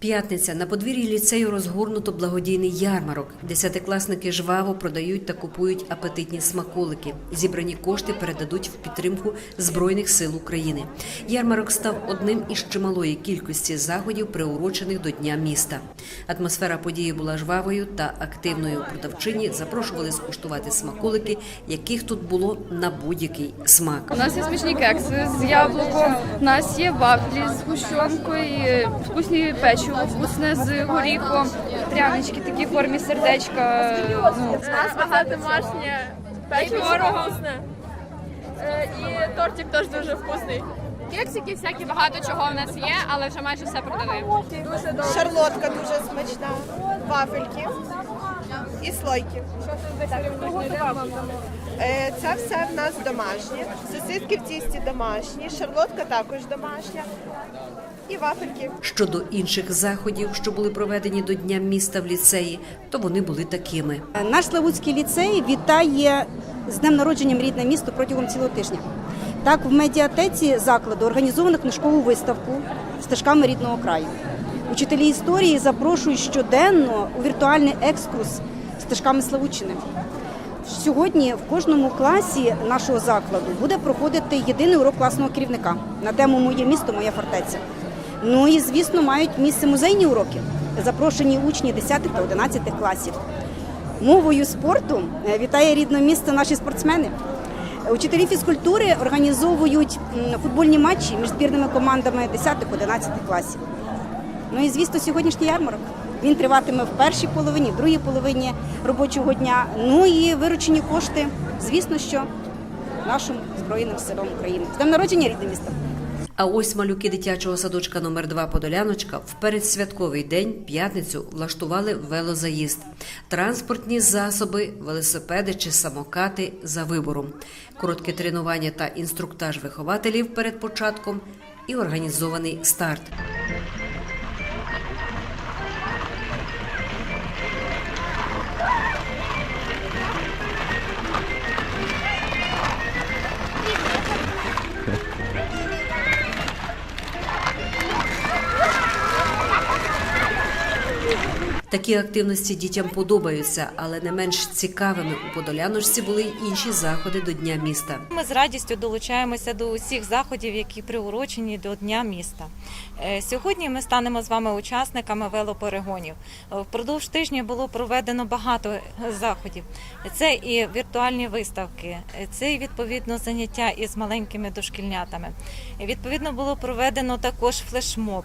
П'ятниця на подвір'ї ліцею розгорнуто благодійний ярмарок. Десятикласники жваво продають та купують апетитні смаколики. Зібрані кошти передадуть в підтримку Збройних сил України. Ярмарок став одним із чималої кількості заходів, приурочених до Дня міста. Атмосфера події була жвавою та активною. Продавчині запрошували скуштувати смаколики, яких тут було на будь-який смак. У нас є смачні кекси з яблуком, у нас є вафлі з гущонкою, вкусні печиво, вкусне з горіхом, прянички такі в формі сердечка. Ну, У нас багато домашнє печиво вкусне. Е, І тортик теж дуже вкусний. Кексики, всякі багато чого в нас є, але вже майже все продали. Дуже добре. Шарлотка дуже смачна, вафельки і слойки. Е, Це все в нас домашнє. Сосиски в тісті домашні, шарлотка також домашня і вафельки. Щодо інших заходів, що були проведені до Дня міста в ліцеї, то вони були такими. Наш Славутський ліцей вітає з днем народженням рідне місто протягом цілого тижня. Так, в медіатеці закладу організовано книжкову виставку стежками рідного краю. Учителі історії запрошують щоденно у віртуальний екскурс стежками Славутчини. Сьогодні в кожному класі нашого закладу буде проходити єдиний урок класного керівника на тему Моє місто, моя фортеця. Ну і звісно, мають місце музейні уроки. Запрошені учні 10 та 11 класів. Мовою спорту е, вітає рідне місто наші спортсмени. Учителі фізкультури організовують футбольні матчі між збірними командами 10-11 класів. Ну і звісно, сьогоднішній ярмарок. Він триватиме в першій половині, в другій половині робочого дня. Ну і виручені кошти, звісно, що нашим Збройним силам України. З днем народження рідне місто! А ось малюки дитячого садочка номер 2 Подоляночка в передсвятковий день, п'ятницю, влаштували велозаїзд. Транспортні засоби, велосипеди чи самокати за вибором. Коротке тренування та інструктаж вихователів перед початком і організований старт. Такі активності дітям подобаються, але не менш цікавими у Подоляночці були інші заходи до Дня міста. Ми з радістю долучаємося до усіх заходів, які приурочені до Дня міста. Е, Сьогодні ми станемо з вами учасниками велоперегонів. Впродовж тижня було проведено багато заходів. Це і віртуальні виставки, це і відповідно заняття із маленькими дошкільнятами. Відповідно було проведено також флешмоб.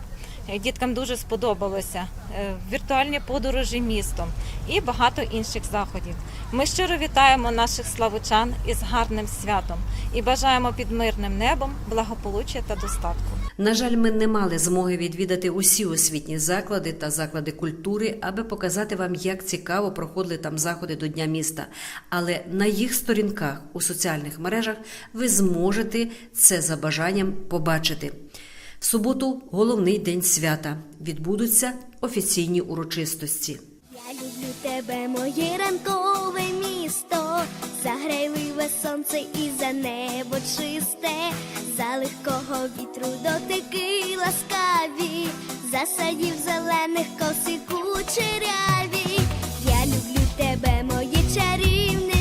Е, Діткам дуже сподобалося Е, віртуальні подорожі містом і багато інших заходів. Ми щиро вітаємо наших славучан із гарним святом і бажаємо під мирним небом благополуччя та достатку. На жаль, ми не мали змоги відвідати усі освітні заклади та заклади культури, аби показати вам, як цікаво проходили там заходи до Дня міста. Але на їх сторінках у соціальних мережах ви зможете це за бажанням побачити. В суботу головний день свята. Відбудуться офіційні урочистості. Я люблю тебе, моє ранкове місто, заграйливе сонце і за небо чисте, за легкого вітру дотики ласкаві, за садів зелених коси кучеряві. Я люблю тебе, моє чарівне